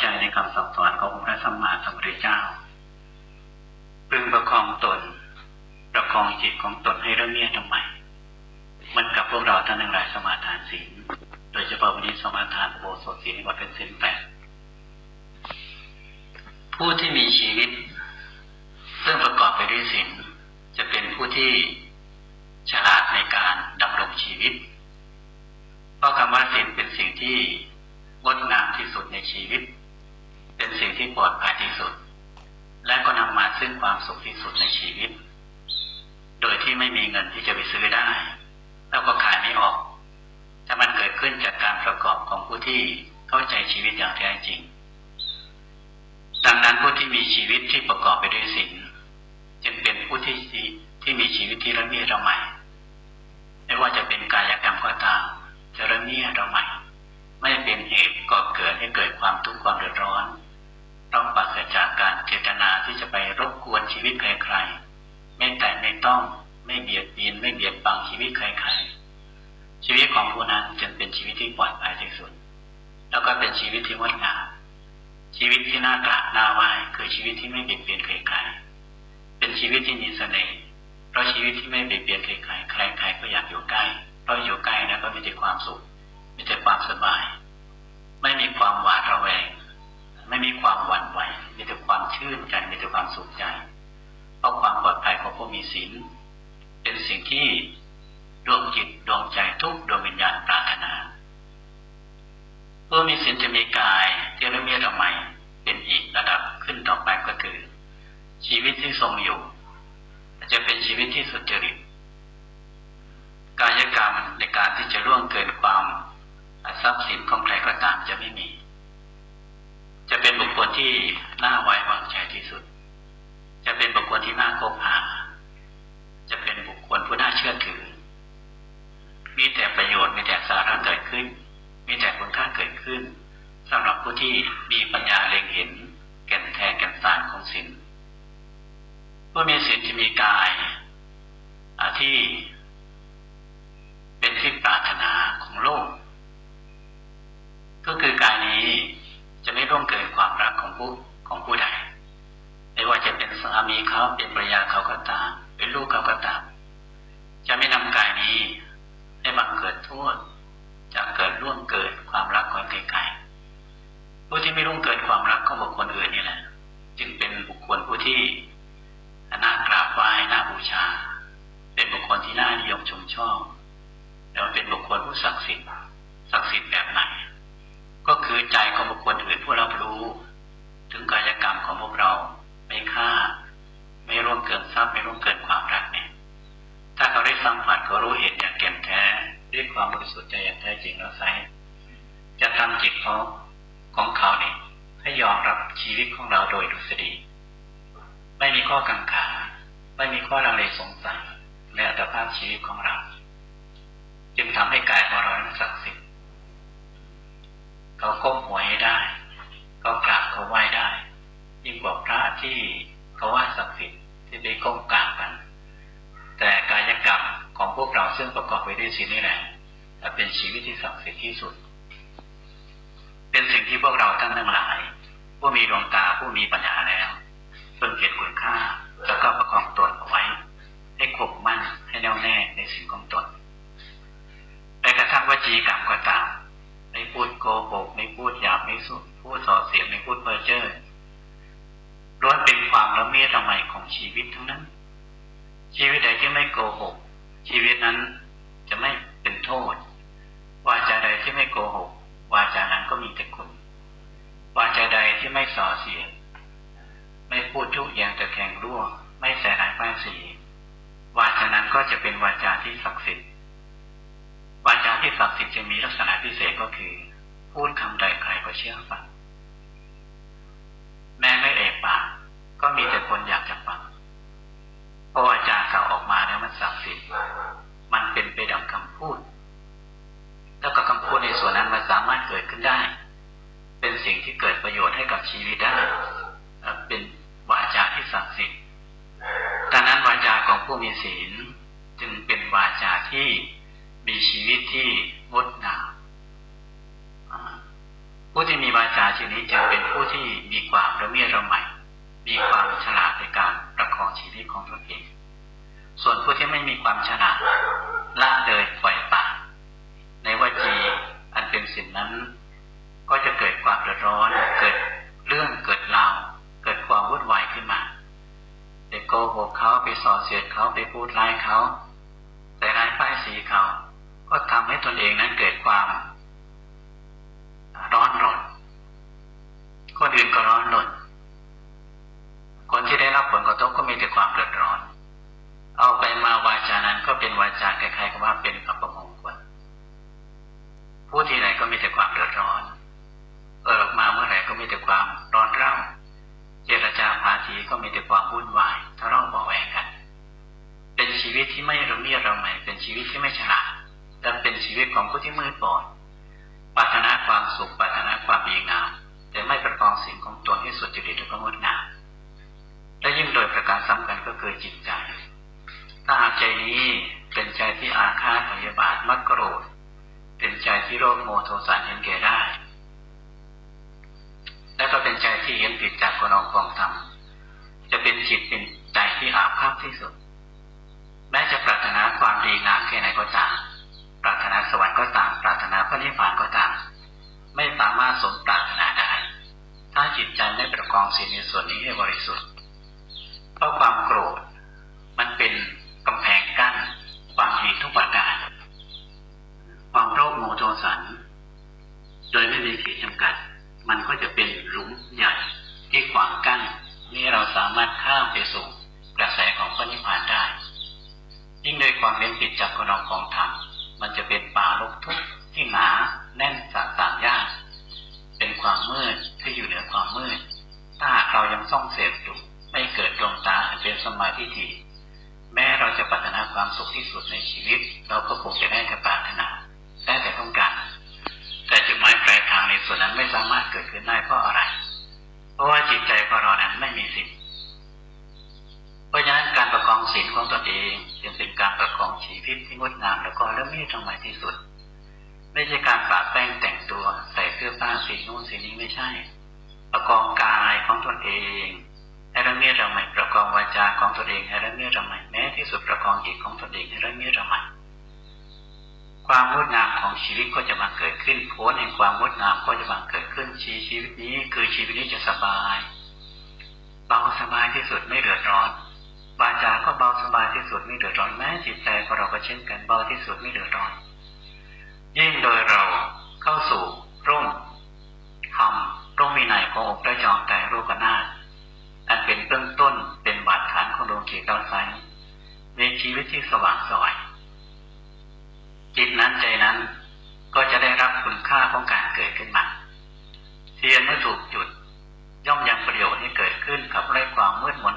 ใจในคำสั่งสอนของพระสัมมาสัมพุทธเจ้าพึงประคองตน ประคองจิตของตนให้เรื่องเนียทำไมมันกับพวกเราท่านทั้งหลายสมาทานศีลโดยเฉพาะวันนี้สมาทานโบสถศีลว่าเป็นศีลแปดผู้ที่มีชีวิตซึ่งประกอบไปด้วยศีลจะเป็นผู้ที่ฉลาดในการดำรงชีวิต เพราะคำว่าศีลเป็นสิ่งที่งดงามที่สุดในชีวิต เป็นสิ่งที่ปลอดภัยที่สุด และก็นำมาซึ่งความ สุขที่สุดในชีวิต โดยที่ไม่มีเงินที่จะไปซื้อได้ แล้วก็ขายไม่ออก ถ้ามันเกิดขึ้นจากการประกอบของผู้ที่เข้าใจชีวิตอย่างแท้จริง ดังนั้นผู้ที่มีชีวิตที่ประกอบไปด้วยศีลจึงเป็นผู้ที่ที่มีชีวิตที่ระเมียดระไมไม่ว่าจะเป็นกายกรรมก็ตามจะระเมียดระไมไม่เป็นเหตุก่อเกิดให้เกิดความทุกข์ความเดือดร้อน ต้องปราศจากการเจตนาที่จะไปรบกวนชีวิตใครๆ ไม่แต่ไม่ต้องไม่เบียดเบียนไม่เบียดบังชีวิตใครๆ ชีวิตของผู้นั้นจึงเป็นชีวิตที่ปลอดภัยที่สุด แล้วก็เป็นชีวิตที่งดงามชีวิตที่น่ากราบน่าไหว้คือชีวิตที่ไม่เบียดเบียนใครๆ เป็นชีวิตที่มีเสน่ห์เพราะชีวิตที่ไม่เบียดเบียนใครๆ ใครๆก็อยากอยู่ใกล้ เพราะอยู่ใกล้แล้วก็มีแต่ความสุข มีแต่ความสบาย ไม่มีความหวาดระแวง ไม่มีความหวั่นไหวมีแต่ความชื่นใจมีแต่ความสุขใจเพราะความปลอดภัยของผู้มีศีลเป็นสิ่งที่ดวงจิตดวงใจทุกดวงวิญญาณปรารถนาผู้มีศีลจะมีกายที่ละเมียดละไมเป็นอีกระดับขึ้นต่อไปก็คือ ชีวิตที่ทรงอยู่จะเป็นชีวิตที่สุจริตกายกรรมในการที่จะล่วงเกินความทรัพย์สินของใครก็ตามจะไม่มี จะเป็นบุคคลที่น่าไว้วางใจที่สุด จะเป็นบุคคลที่น่าคบหา จะเป็นบุคคลผู้น่าเชื่อถือ มีแต่ประโยชน์มีแต่สาระเกิดขึ้น มีแต่คุณค่าเกิดขึ้นสำหรับผู้ที่มีปัญญาเล็งเห็น แก่นแท้แก่นสารของศีลผู้มีศีลจะมีกาย รั กหกเขาไปส่อเสียดเขาไปพูดร้ายเขาแต่ร้ายป้ายสีเขา ก็ทำให้ตนเองนั้นเกิดความร้อนรนคนอื่นก็ร้อนรนคนที่ได้รับผลกระทบก็มีแต่ความเดือดร้อน เอาไปมาวาจานั้นก็เป็นวาจาคล้ายๆกับว่าเป็นอัปมงคลพูดทีไรก็มีแต่ความเดือดร้อนเออกมาเมื่อไหร่ก็มีแต่ความร้อนเร่าเจรจาพาทีก็มีแต่ความวุ่นวาย ที่ไม่ระเมียระไหมเป็นชีวิตที่ไม่ฉลาดและเป็นชีวิตของผู้ที่มืดบอดปรารถนาความสุขปรารถนาความดีงามแต่ไม่ประกองสิ่งของตนให้สุดจริตและก็งดงามและยิ่งโดยประการสำคัญก็คือจิตใจ ถ้าหากใจนี้เป็นใจที่อาฆาตพยาบาทมักโกรธ เป็นใจที่โรคโมโทสันเห็นแก่ได้ และก็เป็นใจที่เห็นผิดจากคนองกองธรรมจะเป็นจิตเป็นใจที่อาภัพที่สุด แม้จะปรารถนา ความดีงามแค่ไหนก็ตาม ปรารถนาสวรรค์ก็ตาม ปรารถนาพระนิพพานก็ตาม ไม่สามารถสมปรารถนาได้ ถ้าจิตใจไม่ประกองสิ่งในส่วนนี้ให้บริสุทธิ์ เพราะความโกรธมันเป็นกำแพงกั้นความดีทุกประการความโรคโมโทสัน โดยไม่มีขีดจำกัด มันก็จะเป็นหลุมใหญ่ที่ขวางกั้นนี่เราสามารถข้ามไปสู่ของพระนิพพานได้ ยิ่งโดย ความเป็นผิดจากกรองของธรรมมันจะเป็นป่าลกทุกข์ที่หนาแน่นสาสางยากเป็นความมืดที่อยู่เหนือความมืด ถ้าหากเรายังซ่องเสพอยู่ไม่เกิดดวงตาเป็นสมาธิทีแม้เราจะปรารถนาความสุขที่สุดในชีวิต เราก็คงจะได้แต่ปรารถนาได้แต่ต้องการ แต่จุดหมายปลายทางในส่วนนั้นไม่สามารถเกิดขึ้นได้เพราะอะไร เพราะว่าจิตใจของเรานั้นไม่มีสิ่ง ราะฉะนั้นการประคองศีลของตนเองจึงเป็นการประคองชีวิตที่งดงามแล้วก็เริ่มมีทำไมที่สุด ไม่ใช่การปาแป้งแต่งตัวใส่เสื้อผ้าสีนู้นสีนี้ไม่ใช่ ประกองกายของตนเองให้ระเมียดระไมประกองวาจาของตนเองให้ระเมียดระไมแม้ที่สุดประกองจิตของตนเองให้ระเมียดระไมความงดงามของชีวิตก็จะมาเกิดขึ้นผลแห่งความงดงามก็จะมาเกิดขึ้นชีชีวิตนี้ คือชีวิตนี้จะสบายเบาสบายที่สุดไม่เดือดร้อน จาก็เบาสบายที่สุดไม่เดือดร้อนแม้จิตใจของเราก็เช่นกันเบาที่สุดไม่เดือดร้อน ยิ่งโดยเราเข้าสู่ร่มทำร่มวินัยขององค์พระจอมแต่รูปนาอันเป็นเบื้องต้นเป็นบาดฐานของดวงจิตดวงใจมีชีวิตที่สว่างสวย จิตนั้นใจนั้นก็จะได้รับคุณค่าของการเกิดขึ้นมาเทียนเมื่อถูกจุด ย่อมยังประโยชน์ให้เกิดขึ้นกับไร้ความมืดมน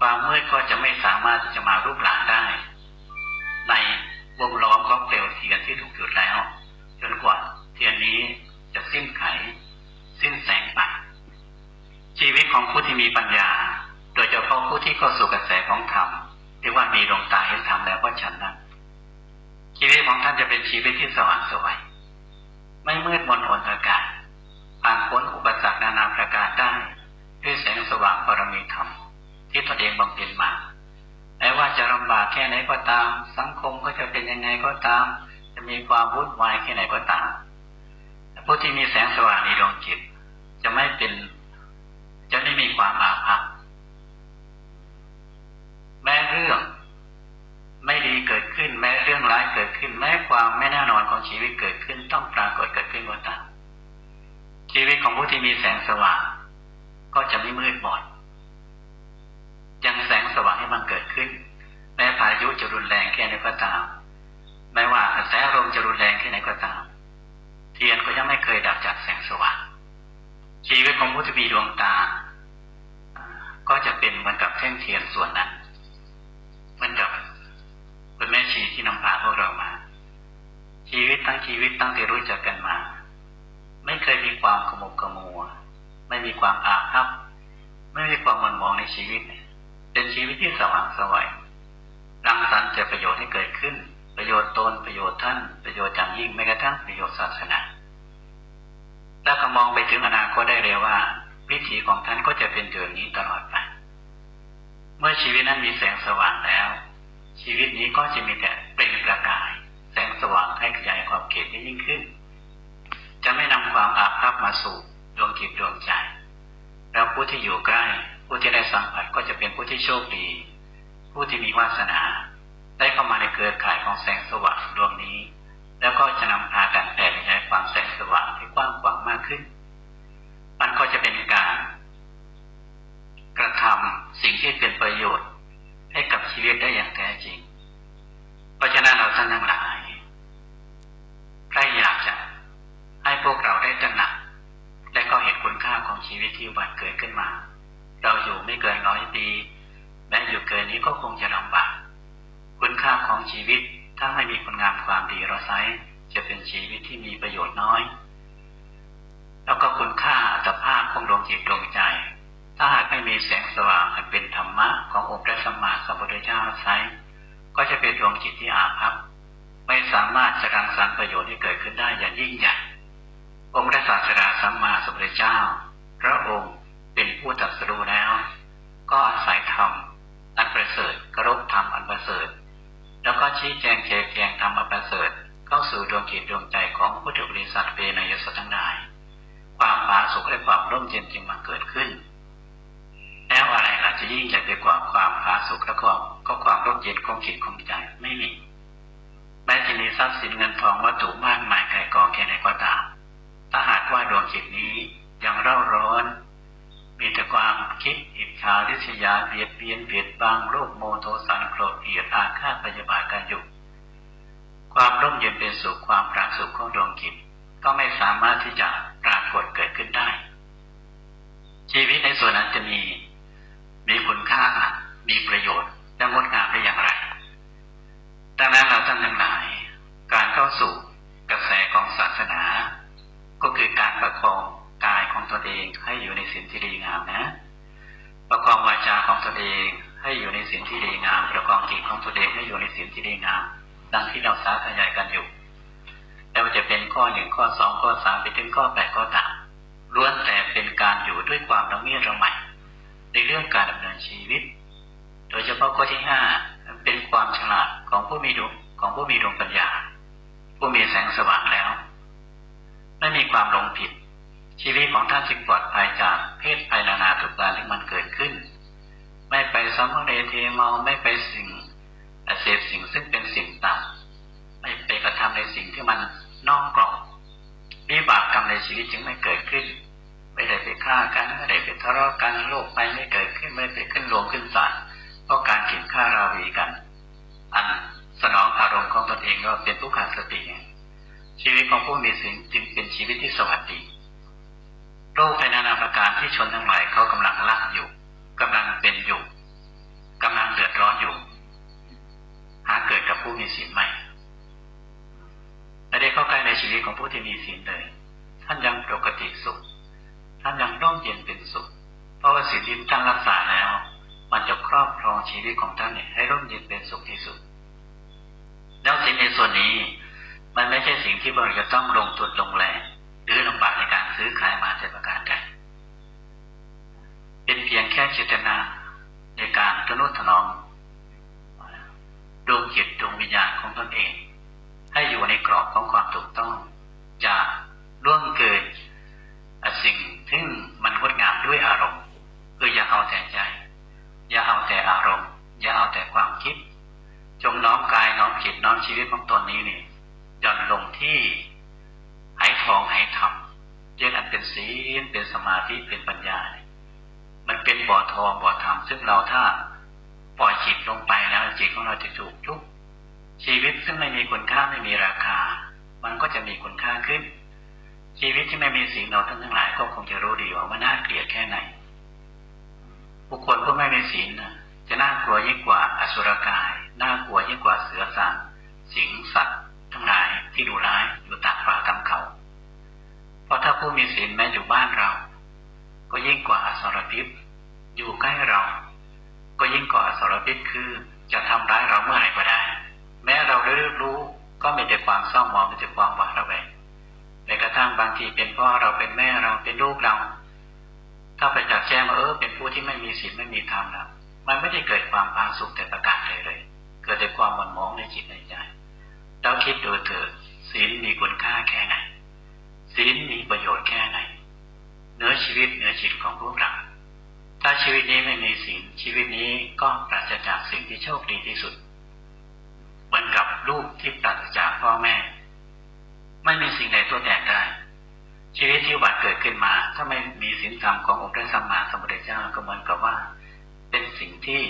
ความมืดก็จะไม่สามารถที่จะมารูปหลานได้ ในวงล้อมของเปลวเทียนที่ถูกจุดแล้ว จนกว่าเทียนนี้จะสิ้นไข สิ้นแสงไปชีวิตของผู้ที่มีปัญญา โดยเฉพาะผู้ที่เข้าสู่กระแสของธรรมที่ว่ามีดวงตาเห็นธรรมแล้วก็ฉันนั้นชีวิตของท่านจะเป็นชีวิตที่สว่างสวย ไม่มืดมนอนอากาศผ่านพ้นอุปสรรคนานาประการได้ ด้วยแสงสว่างบารมีธรรม ที่ตนเองบำเพ็ญมาแม้ว่าจะลำบากแค่ไหนก็ตาม สังคมก็จะเป็นยังไงก็ ตาม จะมีความวุ่นวายแค่ไหนก็ตามผู้ที่มีแสงสว่างในดวงจิต จะไม่เป็น จะไม่มีความอาภัพแม้เรื่องไม่ดีเกิดขึ้น แม้เรื่องร้ายเกิดขึ้น แม้ความไม่แน่นอนของชีวิตเกิดขึ้น ต้องปรากฏเกิดขึ้นก็ตามชีวิตของผู้ที่มีแสงสว่าง ก็จะไม่มืดบอดยังแสงสว่างให้มันเกิดขึ้น แม้พายุจะรุนแรงแค่ไหนก็ตาม แม้ว่ากระแสลมจะรุนแรงแค่ไหนก็ตาม เทียนก็ยังไม่เคยดับจากแสงสว่างชีวิตของผู้ที่มีดวงตา ก็จะเป็นเหมือนกับแท่งเทียนส่วนนั้น เหมือนกับเป็นแม่ชีที่นำพาพวกเรามา ชีวิตทั้งชีวิตตั้งแต่รู้จักกันมา ไม่เคยมีความขมุกขมัว ไม่มีความอาภัพไม่มีความมันมองในชีวิต เป็นชีวิตที่สว่างสวยรังสรรค์จะประโยชน์ให้เกิดขึ้น ประโยชน์ตนประโยชน์ท่านประโยชน์อย่างยิ่งแม้กระทั่งประโยชน์ศาสนาแล้วก็มองไปถึงอนาคตได้เลยว่า วิถีของท่านก็จะเป็นอย่างนี้ตลอดไป เมื่อชีวิตนั้นมีแสงสว่างแล้ว ชีวิตนี้ก็จะมีแต่เปล่งประกาย แสงสว่างให้ขยายความเขตได้ยิ่งขึ้น จะไม่นำความอาภัพมาสู่ดวงจิตดวงใจ แล้วผู้ที่อยู่ใกล้ ผู้ที่ได้สัมผัสก็จะเป็นผู้ที่โชคดี ผู้ที่มีวาสนา ได้เข้ามาในเครือข่ายของแสงสว่างดวงนี้ แล้วก็จะนำพากันแผ่ขยายความแสงสว่างให้กว้างขวางมากขึ้น มันก็จะเป็นการ กระทำสิ่งที่เป็นประโยชน์ ให้กับชีวิตได้อย่างแท้จริง เพราะฉะนั้นเราท่านทั้งหลายใครอยากจะให้พวกเราได้ตระหนักและก็เห็นคุณค่าของชีวิตที่วันเกิดขึ้นมา เราอยู่ไม่เกินร้อยปีแม้อยู่เกินนี้ก็คงจะลำบาก คุณค่าของชีวิตถ้าไม่มีคุณงามความดีเราใช้จะเป็นชีวิตที่มีประโยชน์น้อย แล้วก็คุณค่าอัตภาพของดวงจิตดวงใจ ถ้าหากไม่มีแสงสว่างอันเป็นธรรมะขององค์พระสัมมาสัมพุทธเจ้าใช้ก็จะเป็นดวงจิตที่อาภัพไม่สามารถจะรังสรรค์ประโยชน์ที่เกิดขึ้นได้อย่างยิ่งใหญ่องค์พระศาสดาสัมมาสัมพุทธเจ้า พระองค์เป็นผู้ตรัสรู้แล้ว ก็อาศัยธรรมอันประเสริฐกรบธรรมอันประเสริฐ แล้วก็ชี้แจงแจกแจงธรรมประเสริฐเข้าสู่ดวงจิตดวงใจของพุทธบริษัทเปนยศทั้งหลายความผาสุกและความร่มเย็นจึงมาเกิดขึ้น แล้วอะไรล่ะจะยิ่งใหญ่ไปกว่าความผาสุกและก็ก็ความร่มเย็นของจิตของใจไม่มีแม้จะมีทรัพย์สินเงินทองวัตถุมากมายไก่กองแค่ไหนก็ตาม ถ้าหากว่าดวงจิตนี้ยังเร่าร้อน มีแต่ความคิดอิจฉาริษยาเบีย เบียนเบียดบังโรคโมโทสันโกรธเกลียดอาฆาตพยาบาทกันอยู่ ความร่มเย็นเป็นสุขความปราสุขของดวงจิตก็ไม่สามารถที่จะปรากฏเกิดขึ้นได้ ชีวิตในส่วนนั้นจะมี มีคุณค่า มีประโยชน์และงดงามได้อย่างไร ดังนั้นเราท่านทั้งหลาย การเข้าสู่กระแสของศาสนา ก็คือการประคองกายของตนเองให้อยู่ในสิ่งที่ดีงามนะ ประคองวาจาของตนเองให้อยู่ในสิ่งที่ดีงาม ประคองจิตของตนเองให้อยู่ในสิ่งที่ดีงาม ดังที่เราสาธยายกันอยู่แต่ว่าจะเป็นข้อหนึ่งข้อสองข้อสามไปถึงข้อแปดข้อต่างล้วนแต่เป็นการอยู่ด้วยความระเมียดระไหม่ในเรื่องการดำเนินชีวิต โดยเฉพาะข้อที่ห้าเป็นความฉลาดของผู้มีดวงของผู้มีดวงปัญญา ผู้มีแสงสว่างแล้ว ไม่มีความหลงผิด ชีวิตของท่านจึงปลอดภัยจากเพศภัยนานาทุกการที่มันเกิดขึ้น ไม่ไปสมเรเทเมาไม่ไปสิ่งเสพสิ่งซึ่งเป็นสิ่งต่ำไม่ไปกระทำในสิ่งที่มันนอกกรอบวิบากกรรมในชีวิตจึงไม่เกิดขึ้น ไม่ได้ไปฆ่ากันไม่ได้ไปทะเลาะกันโลกไปไม่เกิดขึ้นไม่ไปขึ้นลงขึ้นศาลเพราะการขินฆ่าราวีกัน อันสนองอารมณ์ของตนเองก็เป็นผู้ขาดสติ ชีวิตของผู้มีสิ่งจึงเป็นชีวิตที่สวัสดี โรคภัยนานาประการที่ชนทั้งหลายเขากำลังรักอยู่กำลังเป็นอยู่กำลังเดือดร้อนอยู่ หาเกิดกับผู้มีศีลไหมไม่ได้เข้าใกล้ในชีวิตของผู้ที่มีศีลเลย ท่านยังปกติสุข ท่านยังร่มเย็นเป็นสุข เพราะว่าศีลที่ท่านรักษาแล้ว มันจะครอบครองชีวิตของท่านเนี่ยให้ร่มเย็นเป็นสุขที่สุด แล้วสิ่งในส่วนนี้ มันไม่ใช่สิ่งที่เราจะต้องลงทุนลงแรงหรือลำบากในการซื้อขายมาแต่ประการใดเป็นเพียงแค่เจตนาในการทนุถนอมดวงจิตดวงวิญญาณของตนเอง ให้อยู่ในกรอบของความถูกต้องอย่าล่วงเกินสิ่งที่มันงดงามด้วยอารมณ์คืออย่าเอาแต่ใจ อย่าเอาแต่อารมณ์ อย่าเอาแต่ความคิด จงน้อมกายน้อมจิตน้อมชีวิตของตนนี้นี่ย่อนลงที่หายทองหายธรรมเรียกอันเป็นศีลเป็นสมาธิเป็นปัญญาเนี่ยมันเป็นบ่อทองบ่อธรรม ซึ่งเราถ้าปล่อยจิตลงไปแล้วจิตของเราจะถูกยุบชีวิตซึ่งไม่มีคุณค่าไม่มีราคา มันก็จะมีคุณค่าขึ้น ชีวิตที่ไม่มีสิ่งเราทั้งทั้งหลายก็คงจะรู้ดีว่ามันน่าเกลียดแค่ไหน บุคคลผู้ไม่มีศีลจะน่ากลัวยิ่งกว่าอสุรกายน่ากลัวยิ่งกว่าเสือสางสิงสัตว์ ทั้งหลายที่ดูร้ายอยู่ตามป่าตามเขา เพราะถ้าผู้มีศีลแม้อยู่บ้านเรา ก็ยิ่งกว่าอสรพิษอยู่ใกล้เรา ก็ยิ่งกว่าอสร พิษคือจะทำร้ายเราเมื่อไหร่ก็ได้ แม้เราได้รู้ก็มีแต่ความเศร้าหมองมีแต่ความหวาดระแวงแม้กระทั่งบางทีเป็นพ่อเราเป็นแม่เราเป็นลูกเรา ถ้าไปจัดแจ้งว่าเออเป็นผู้ที่ไม่มีศีลไม่มีธรรมแล้วมันไม่ได้เกิดความผาสุกแต่ประการใดเลย เกิดแต่ความหม่นหมองในจิตในใจเราคิดดูเถิดศีลมีคุณค่าแค่ไหนศีลมีประโยชน์แค่ไหนเนื้อชีวิตเนื้อจิตของพวกเรา ถ้าชีวิตนี้ไม่มีศีลชีวิตนี้ก็ปราศจากสิ่งที่โชคดีที่สุด เหมือนกับลูกที่ปราศจากพ่อแม่ ไม่มีสิ่งใดตัวแทนได้ ชีวิตที่บัติเกิดขึ้นมา ถ้าไม่มีศีลธรรมขององค์พระสัมมาสัมพุทธเจ้าก็เหมือนกับว่า เป็นสิ่งที่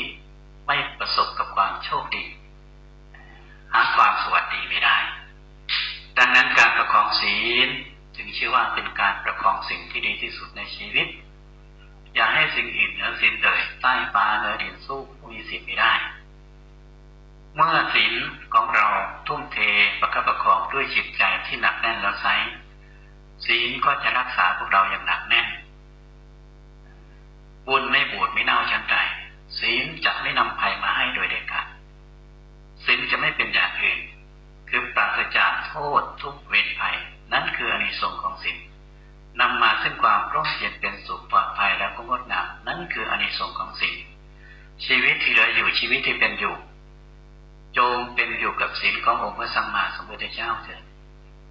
จงเป็นอยู่กับศีลขององค์พระสัมมาสัมพุทธเจ้าเถิด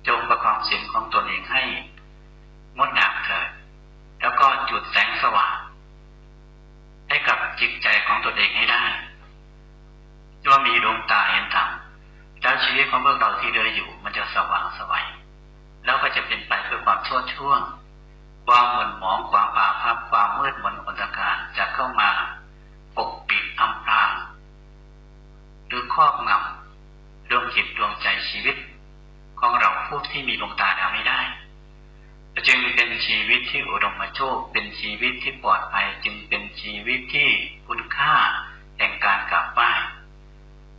จงประคองศีลของตนเองให้งดงามเถิดแล้วก็จุดแสงสว่างให้กับจิตใจของตนเองให้ได้ว่ามีดวงตาเห็นธรรมแล้วชีวิตของพวกเราที่เดินอยู่ มันจะสว่างสวัยแล้วก็จะเป็นไปเพื่อความชั่วช่วงความหม่นหมองความอาภัพความมืดมนอนตการจะเข้ามาปกปิดอำพรางห รือครอบงำดวงจิตดวงใจชีวิต ของเราผู้ที่มีดวงตาแล้วไม่ได้ จึงเป็นชีวิตที่อุดมโชค เป็นชีวิตที่ปลอดภัยจึงเป็นชีวิตที่คุณค่าแห่งการกราบไหว้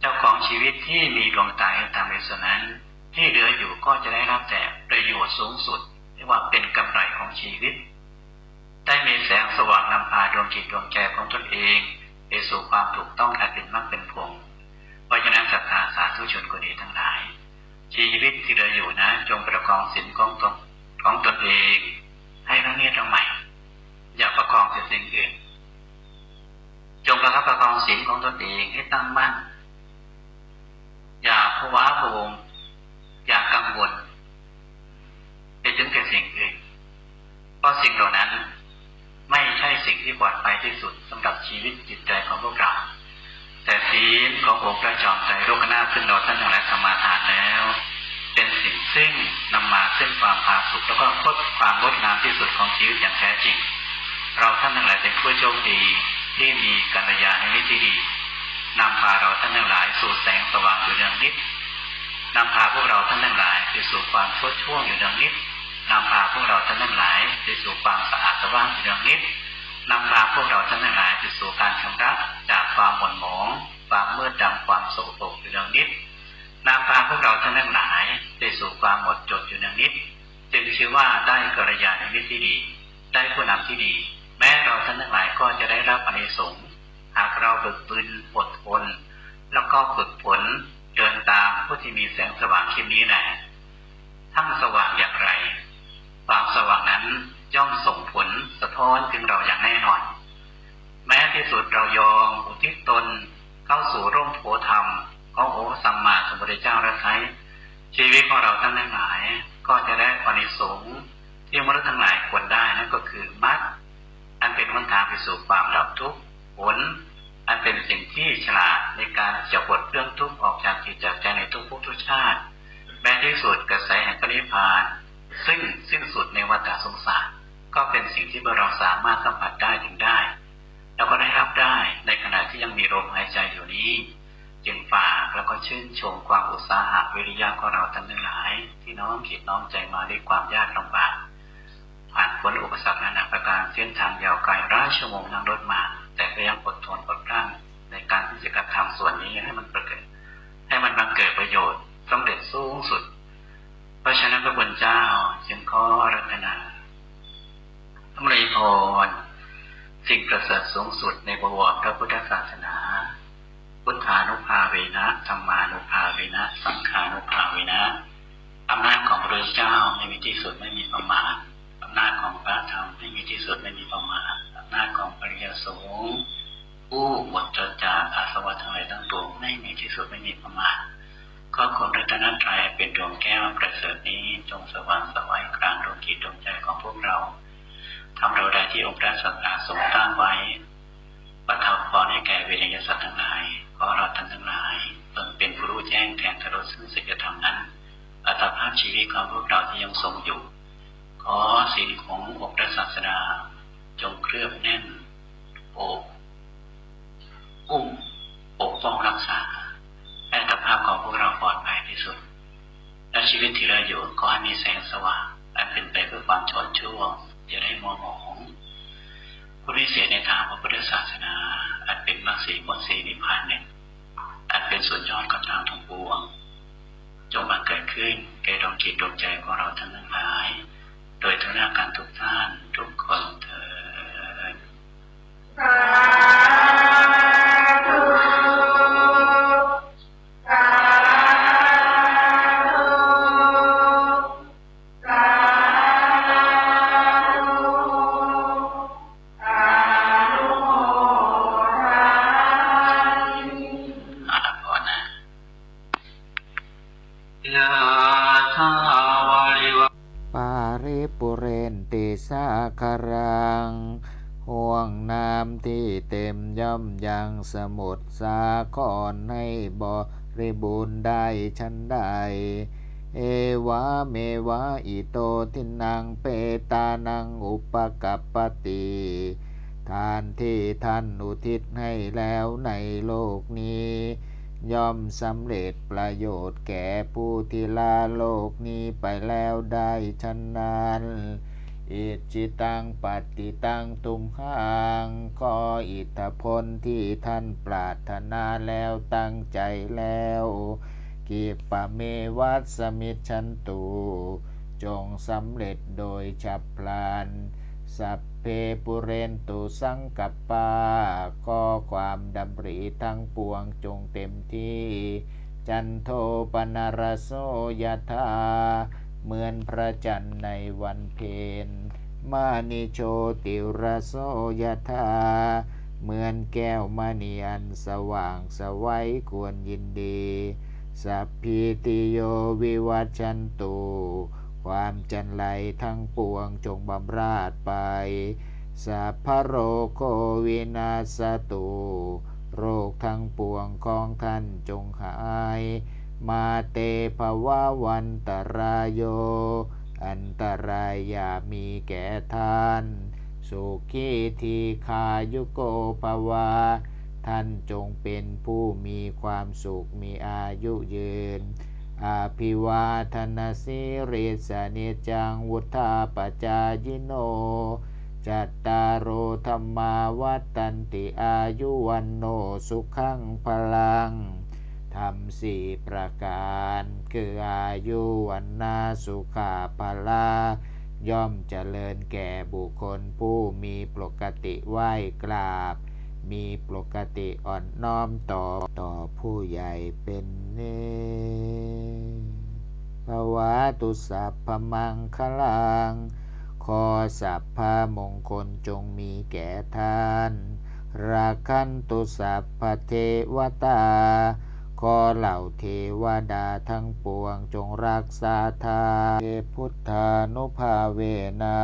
เจ้าของชีวิตที่มีดวงตาตามในส่วนนั้น ที่เหลืออยู่ก็จะได้รับแต่ประโยชน์สูงสุดเรียกว่าเป็นกำไรของชีวิตได้มีแสงสว่างนำพาดวงจิตดวงใจของตนเองไปสู่ความถูกต้องอันเป็นมรรคเป็นผล เพราะฉะนั้นศรัทธาสาธุชนก็ดีทั้งหลาย ชีวิตที่เหลือยู่นะจงประคองศีลของตนของตนเอง ให้ระเนียดระใหม่ อย่าประคองแต่สิ่งอื่นจงประคับประคองศีลของตนเองให้ตั้งมั่น อย่าภาวะพวงอย่ากังวลไปถึงแก่สิ่งอื่นเพราะสิ่งเหล่านั้นไม่ใช่สิ่งที่ปลอดภัยที่สุดสำหรับชีวิตจิตใจของพวกเรา แต่ศีลขององค์พระจอมใจโลกนาขึ้นเราท่านทั้งหลายสมาทานแล้ว เป็นสิ่งซึ่งนำมาซึ่งความผาสุกแล้วก็พดความงดงามที่สุดของชีวิตอย่างแท้จริง เราท่านทั้งหลายเป็นผู้โชคดีที่มีกัลยาณมิตรที่ดีนำพาเราท่านทั้งหลายสู่แสงสว่างอยู่เนืองนิดนำพาพวกเราท่านทั้งหลายไปสู่ความโชดช่วงอยู่เนืองนิดนำพาพวกเราท่านทั้งหลายไปสู่ความสะอาดสว่างอยู่เนืองนิด นำพาพวกเราท่านทั้งหลายไปสู่การชำระจากความหม่นหมอง ความมืดดำความโสโครกอยู่เนืองนิดนำพาพวกเราท่านทั้งหลายไปสู่ความหมดจดอยู่เนืองนิด จึงชื่อว่าได้กัลยาณมิตรที่ดี ได้ผู้นำที่ดี แม้เราท่านทั้งหลายก็จะได้รับอานิสงส์หากเราฝึกปืนอดทนแล้วก็ฝึกฝนเดินตามผู้ที่มีแสงสว่างเช่นนี้แหละทั้งสว่างอย่างไร ความสว่างนั้นย่อมส่งผลสะท้ อนถึงเราอย่างแน่นอน แม้ที่สุดเรายอมอุทิศตนเข้าสู่ร่มโพธรรมของโอสัมมาสัมพุทธเจ้าแล้วใช้ชีวิตของเราทั้งหลาย ก็จะได้อานิสงส์ที่มนุษย์ทั้งหลายควรได้นั่นก็คือมรรคอันเป็นหนทางไปสู่ความดับทุกข์ผลอันเป็นสิ่งที่ฉลาดในการจะปลดเรื่องทุกข์ออกจากจิตจากใจในทุกภพทุกชาติแม้ที่สุดกระแสแห่งปณิพาน ซึ่งสิ้นสุดในวัฏสงสาร ก็เป็นสิ่งที่เราสามารถสัมผัสได้ถึงได้แล้วก็ได้รับได้ในขณะที่ยังมีลมหายใจอยู่นี้ จึงฝากแล้วก็ชื่นชมความอุตสาหะวิริยะของเราทั้งหลาย ที่น้อมจิตน้อมใจมาด้วยความยากลำบากผ่านพ้นอุปสรรคนานาประการเส้นทางยาวไกลราชั่วโมงนั่งรถมา แต่ก็ยังอดทนอดกลั้นในการที่จะกระทำส่วนนี้ให้มันเกิด ให้มันบังเกิดประโยชน์สำเร็จสูงสุด เพราะฉะนั้นพระบุญเจ้าจึงขออารัธนา มรีพรสิ่งประเสริฐสูงสุดในบวรพระพุทธศาสนา พุทธานุภาเวนะธรรมานุภาเวนะ สังขานุภาเวนะอำนาจของพระเจ้าไม่มีที่สุดไม่มีประมาณอำนาจของพระธรรมไม่มีที่สุดไม่มีประมาณอำนาจของปริยสงฆ์ผู้หมดจดจากอาสวะทั้งหลายทั้งปวงไม่มีที่สุดไม่มีประมาณก็ขอรัตนตรัยเป็นดวงแก้วประเสริฐนี้จงสว่างสวัยกลางดวงจิตดวงใจของพวกเรา ทำโดยใดที่องค์พระสัมมาสมพุทธเจ้าตั้งไว้ประทานพรให้แก่เวรยสัตว์ทั้งหลายขอเราท่านทั้งหลายเพิ่งเป็นผู้รู้แจ้งแทงทะลุซึ่งสิ่งธรรมนั้นอัตภาพชีวิตของพวกเราที่ยังทรงอยู่ นังอุปกัปปติทานที่ท่านอุทิศให้แล้วในโลกนี้ ย่อมสำเร็จประโยชน์แก่ผู้ที่ลาโลกนี้ไปแล้วได้ชันนั้นอิจิตังปฏิตังตุมหังก็อิทธพลที่ท่านปรารถนาแล้วตั้งใจแล้ว กิปะเมวัสสมิชชันตุ จงสำเร็จโดยฉับพลัน สัพเพปุเรนตุสังกัปปา ก็ความดำริทั้งปวงจงเต็มที่ จันโทปนารโสยธาเหมือนพระจันทร์ในวันเพ็ญมานิโชติรโสยธาเหมือนแก้วมณีอันสว่างสวัยควรยินดี สัพพิติโยวิวัชันตุ ความจันไรทั้งปวงจงบำราดไป สัพพโรโควินาสตุ โรคทั้งปวงของท่านจงหาย มาเตภวะวันตรายโย อันตรายอย่ามีแก่ท่าน สุขีทีคายุโกภวา ท่านจงเป็นผู้มีความสุขมีอายุยืน อาภิวาทนาสิริสนิจังวุธาปจายโน จัตตารโอธรรมาวัตันติอายุวันโนสุขังพลังทำสี่ประการ คืออายุวันนาสุขาพลา ย่อมเจริญแก่บุคคลผู้มีปกติไหวกราบ มีปกติอ่อนน้อมต่อต่อผู้ใหญ่เป็นเนภวะตุสัพพมังคลัง ขอสัพพมงคลจงมีแก่ท่าน ราคันตุสัพพเทวตา ขอเหล่าเทวดาทั้งปวงจงรักษาทาเทพุทธานุภาเวนา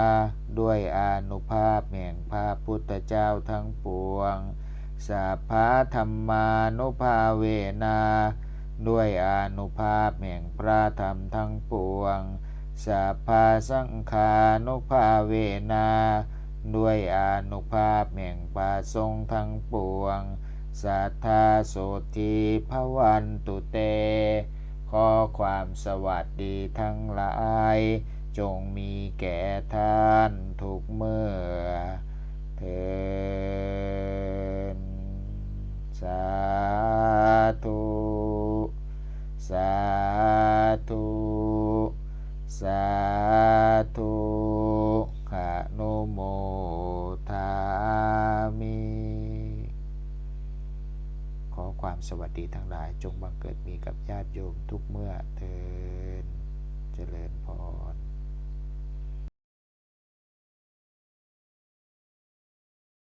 ด้วยอานุภาพแห่งพระพุทธเจ้าทั้งปวงสัพพธรรมานุภาเวนา ด้วยอานุภาพแห่งพระธรรมทั้งปวงสัพพสังฆานุภาเวนา ด้วยอานุภาพแห่งพระสงฆ์ทั้งปวง สัทธาโสธีพวันตุเต ขอความสวัสดีทั้งหลาย จงมีแก่ท่านทุกเมื่อเทินสาธุ สาธุ สาธุขะโนโม สวัสดีทั้งหลายจงบังเกิดมีกับญาติโยมทุกเมื่อเทินเจริญพร